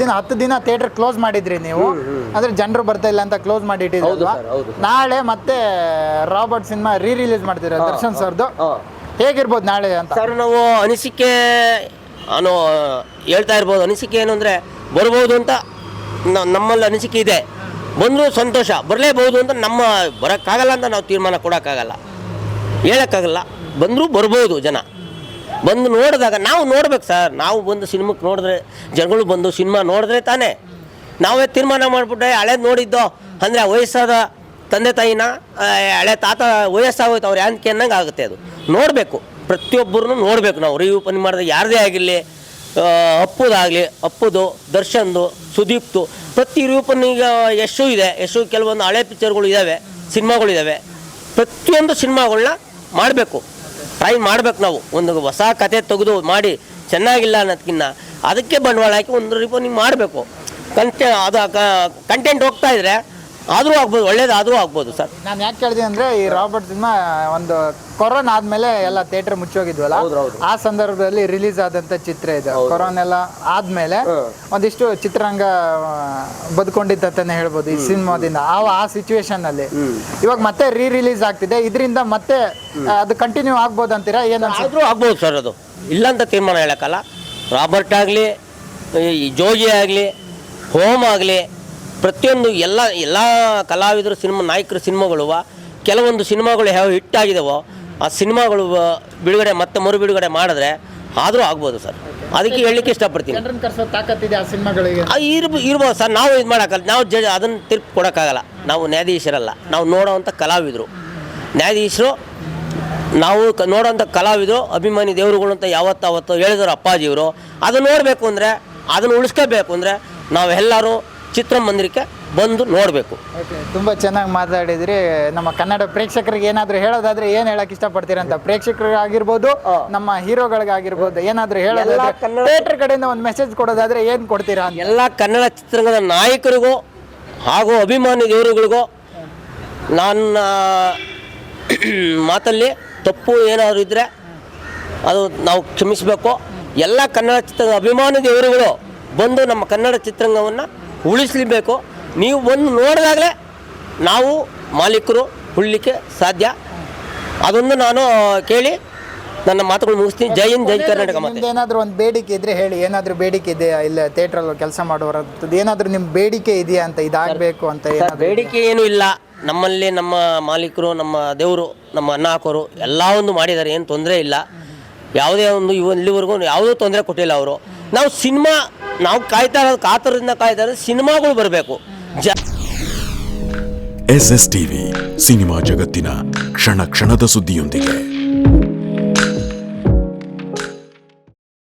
ದಿನ ಹತ್ತು ದಿನ ಥಿಯೇಟರ್ ಕ್ಲೋಸ್ ಮಾಡಿದ್ರಿ ನೀವು. ಅಂದ್ರೆ ಜನರು ಬರ್ತಾ ಇಲ್ಲ ಅಂತ ಕ್ಲೋಸ್ ಮಾಡಿ ಇಟ್ಟಿದ್ರಲ್ವಾ ನಾಳೆ ಮತ್ತೆ ರಾಬರ್ಟ್ ಸಿನಿಮಾ ರೀ ರಿಲೀಸ್ ಮಾಡ್ತೀರಾ ದರ್ಶನ್ ಸರ್ದು. ಹೇಗಿರ್ಬೋದು ನಾಳೆ ಅಂತ? ಸರ್ ನಾವು ಅನಿಸಿಕೆ ಅನ್ನೋ ಹೇಳ್ತಾ ಇರ್ಬೋದು. ಅನಿಸಿಕೆ ಏನು ಅಂದ್ರೆ ಬರ್ಬೋದು ಅಂತ ನಮ್ಮಲ್ಲಿ ಅನಿಸಿಕೆ ಇದೆ. ಬಂದರೂ ಸಂತೋಷ. ಬರಲೇಬಹುದು ಅಂತ ನಮ್ಮ ಬರೋಕ್ಕಾಗಲ್ಲ ಅಂತ ನಾವು ತೀರ್ಮಾನ ಕೊಡೋಕ್ಕಾಗಲ್ಲ. ಹೇಳೋಕ್ಕಾಗಲ್ಲ. ಬಂದರೂ ಬರ್ಬೋದು ಜನ. ಬಂದು ನೋಡಿದಾಗ ನಾವು ನೋಡ್ಬೇಕು ಸರ್. ನಾವು ಬಂದು ಸಿನಿಮಾಕ್ಕೆ ನೋಡಿದ್ರೆ, ಜನಗಳು ಬಂದು ಸಿನಿಮಾ ನೋಡಿದ್ರೆ ತಾನೇ. ನಾವೇ ತೀರ್ಮಾನ ಮಾಡಿಬಿಟ್ರೆ ಹಳೇದು ನೋಡಿದ್ದೋ, ಅಂದರೆ ವಯಸ್ಸಾದ ತಂದೆ ತಾಯಿನ ಹಳೆ ತಾತ ವಯಸ್ಸಾಗೋಯ್ತು ಅವ್ರು ಯಾಕೆ ಅನ್ನಂಗೆ ಆಗುತ್ತೆ ಅದು. ನೋಡಬೇಕು. ಪ್ರತಿಯೊಬ್ಬರನ್ನು ನೋಡಬೇಕು ನಾವು. ರಿವ್ಯೂ ಪನಿ ಮಾಡಿದ್ರೆ ಯಾರದೇ ಆಗಿರಲಿ ಅಪ್ಪುದಾಗಲಿ, ಅಪ್ಪುದು, ದರ್ಶನ್ದು ಸುದೀಪ್ತು ಪ್ರತಿ ಈಗ ಯಶು ಇದೆ. ಯಶು ಕೆಲವೊಂದು ಹಳೆ ಪಿಕ್ಚರ್ಗಳು ಇದ್ದಾವೆ ಸಿನಿಮಾಗಳು ಇದ್ದಾವೆ ಪ್ರತಿಯೊಂದು ಸಿನಿಮಾಗಳನ್ನ ಮಾಡಬೇಕು. ಟ್ರೈ ಮಾಡ್ಬೇಕು ನಾವು. ಒಂದು ಹೊಸ ಕತೆ ತೆಗೆದು ಮಾಡಿ ಚೆನ್ನಾಗಿಲ್ಲ ಅನ್ನೋದಕ್ಕಿಂತ ಅದಕ್ಕೆ ಬಂಡವಾಳ ಹಾಕಿ ಒಂದು ರಿಪೋರ್ಟಿಂಗ್ ಮಾಡಬೇಕು. ಕಂಟೆ ಅದು ಕಂಟೆಂಟ್ ಹೋಗ್ತಾ ಇದ್ರೆ ಆದರೂ ಆಗ್ಬೋದು ಒಳ್ಳೇದಾದರೂ ಆಗ್ಬೋದು ಸರ್. ನಾನು ಯಾಕೆ ಕೇಳಿದೆ ಅಂದ್ರೆ ಈ ರಾಬರ್ಟ್ ಸಿನಿಮಾ ಒಂದು ಕೊರೋನಾ ಆದಮೇಲೆ ಎಲ್ಲ ಥಿಯೇಟರ್ ಮುಚ್ಚೋಗಿದ್ವಲ್ಲ. ಆ ಸಂದರ್ಭದಲ್ಲಿ ರಿಲೀಸ್ ಆದಂಥ ಚಿತ್ರ ಇದು. ಕೊರೋನಾ ಎಲ್ಲ ಆದಮೇಲೆ ಒಂದಿಷ್ಟು ಚಿತ್ರರಂಗ ಬದುಕೊಂಡಿದ್ದಂತಾನೆ ಹೇಳ್ಬೋದು ಈ ಸಿನಿಮಾದಿಂದ. ಆ ಆ ಸಿಚುವೇಶನ್ನಲ್ಲಿ ಇವಾಗ ಮತ್ತೆ ರೀ ರಿಲೀಸ್ ಆಗ್ತಿದೆ. ಇದರಿಂದ ಮತ್ತೆ ಅದು ಕಂಟಿನ್ಯೂ ಆಗ್ಬೋದು ಅಂತೀರಾ? ಏನು ಆದರೂ ಆಗ್ಬೋದು ಸರ್ ಅದು. ಇಲ್ಲ ಅಂತ ತೀರ್ಮಾನ ಹೇಳೋಕ್ಕಲ್ಲ. ರಾಬರ್ಟ್ ಆಗಲಿ ಈ ಜೋಗಿ ಆಗಲಿ ಹೋಮ್ ಆಗಲಿ ಪ್ರತಿಯೊಂದು ಎಲ್ಲ ಎಲ್ಲ ಕಲಾವಿದರ ಸಿನಿಮಾ ನಾಯಕರ ಸಿನಿಮಾಗಳು ಕೆಲವೊಂದು ಸಿನಿಮಾಗಳು ಯಾವ ಹಿಟ್ ಆಗಿದಾವೋ ಆ ಸಿನಿಮಾಗಳು ಬಿಡುಗಡೆ ಮತ್ತೆ ಮರು ಬಿಡುಗಡೆ ಮಾಡಿದ್ರೆ ಆದರೂ ಆಗ್ಬೋದು ಸರ್. ಅದಕ್ಕೆ ಹೇಳಲಿಕ್ಕೆ ಇಷ್ಟಪಡ್ತೀನಿ. ಇರ್ಬ ಇರ್ಬೋದು ಸರ್. ನಾವು ಇದು ಮಾಡೋಕ್ಕಲ್ಲ ನಾವು ಜ ಅದನ್ನು ತೀರ್ಪು ಕೊಡೋಕ್ಕಾಗಲ್ಲ. ನಾವು ನ್ಯಾಯಾಧೀಶರಲ್ಲ. ನಾವು ನೋಡೋವಂಥ ಕಲಾವಿದರು. ನ್ಯಾಯಾಧೀಶರು ನಾವು ಕ ನೋಡೋವಂಥ ಕಲಾವಿದರು ಅಭಿಮಾನಿ ದೇವರುಗಳು ಅಂತ ಯಾವತ್ತು ಅವತ್ತು ಹೇಳಿದ್ರು ಅಪ್ಪಾಜಿಯವರು ಅದನ್ನು ನೋಡಬೇಕು ಅಂದರೆ ಅದನ್ನು ಉಳಿಸ್ಕೋಬೇಕು ಅಂದರೆ ನಾವೆಲ್ಲರೂ ಚಿತ್ರಮಂದಿರಕ್ಕೆ ಬಂದು ನೋಡಬೇಕು. ತುಂಬ ಚೆನ್ನಾಗಿ ಮಾತಾಡಿದ್ರಿ. ನಮ್ಮ ಕನ್ನಡ ಪ್ರೇಕ್ಷಕರಿಗೆ ಏನಾದರೂ ಹೇಳೋದಾದ್ರೆ ಏನು ಹೇಳಕ್ ಇಷ್ಟಪಡ್ತೀರಂತ ಅಂತ. ಪ್ರೇಕ್ಷಕರಿಗಾಗಿರ್ಬೋದು ನಮ್ಮ ಹೀರೋಗಳಿಗಾಗಿರ್ಬೋದು ಏನಾದರೂ ಹೇಳೋದಾದ್ರೆ ಥಿಯೇಟರ್ ಕಡೆಯಿಂದ ಒಂದು ಮೆಸೇಜ್ ಕೊಡೋದಾದ್ರೆ ಏನು ಕೊಡ್ತೀರಾ ಎಲ್ಲ ಕನ್ನಡ ಚಿತ್ರರಂಗದ ನಾಯಕರಿಗೂ ಹಾಗೂ ಅಭಿಮಾನಿ ದೇವರುಗಳಿಗೂ ನನ್ನ ಮಾತಲ್ಲಿ ತಪ್ಪು ಏನಾದರೂ ಇದ್ದರೆ ಅದು ನಾವು ಕ್ಷಮಿಸಬೇಕು. ಎಲ್ಲ ಕನ್ನಡ ಚಿತ್ರದ ಅಭಿಮಾನಿ ದೇವರುಗಳು ಬಂದು ನಮ್ಮ ಕನ್ನಡ ಚಿತ್ರರಂಗವನ್ನು ಉಳಿಸಲೇಬೇಕು. ನೀವು ಒಂದು ನೋಡಿದಾಗಲೇ ನಾವು ಮಾಲೀಕರು ಉಳಿಲಿಕ್ಕೆ ಸಾಧ್ಯ. ಅದೊಂದು ನಾನು ಕೇಳಿ ನನ್ನ ಮಾತುಗಳು ಮುಗಿಸ್ತೀನಿ. ಜೈ ಹಿಂದ್ ಜೈ ಕರ್ನಾಟಕ ಮತ್ತೆ ಏನಾದರೂ ಒಂದು ಬೇಡಿಕೆ ಇದ್ರೆ ಹೇಳಿ. ಏನಾದರೂ ಬೇಡಿಕೆ ಇದೆಯಾ ಇಲ್ಲ ಥಿಯೇಟರ್ ಅಲ್ಲಿ ಕೆಲಸ ಮಾಡೋರದ್ದು ಏನಾದರೂ ನಿಮ್ಮ ಬೇಡಿಕೆ ಇದೆಯಾ ಅಂತ ಇದಾಗಬೇಕು ಅಂತ ಬೇಡಿಕೆ ಏನೂ ಇಲ್ಲ. ನಮ್ಮಲ್ಲಿ ನಮ್ಮ ಮಾಲೀಕರು ನಮ್ಮ ದೇವರು ನಮ್ಮ ಅನ್ನ ಹಾಕೋರು ಎಲ್ಲ ಒಂದು ಮಾಡಿದ್ದಾರೆ. ಏನು ತೊಂದರೆ ಇಲ್ಲ. ಯಾವುದೇ ಒಂದು ಇವ ಇಲ್ಲಿವರೆಗೂ ಯಾವುದೂ ತೊಂದರೆ ಕೊಟ್ಟಿಲ್ಲ ಅವರು. ನಾವು ಸಿನಿಮಾ ನಾವು ಕಾಯ್ತಾ ಇರೋದು ಕಾತರದಿಂದ ಕಾಯ್ತಾ ಇರೋದು ಸಿನಿಮಾಗಳು ಬರಬೇಕು. ಎಸ್ ಎಸ್ ಟಿವಿ ಸಿನಿಮಾ ಜಗತ್ತಿನ ಕ್ಷಣ ಕ್ಷಣದ ಸುದ್ದಿಯೊಂದಿಗೆ.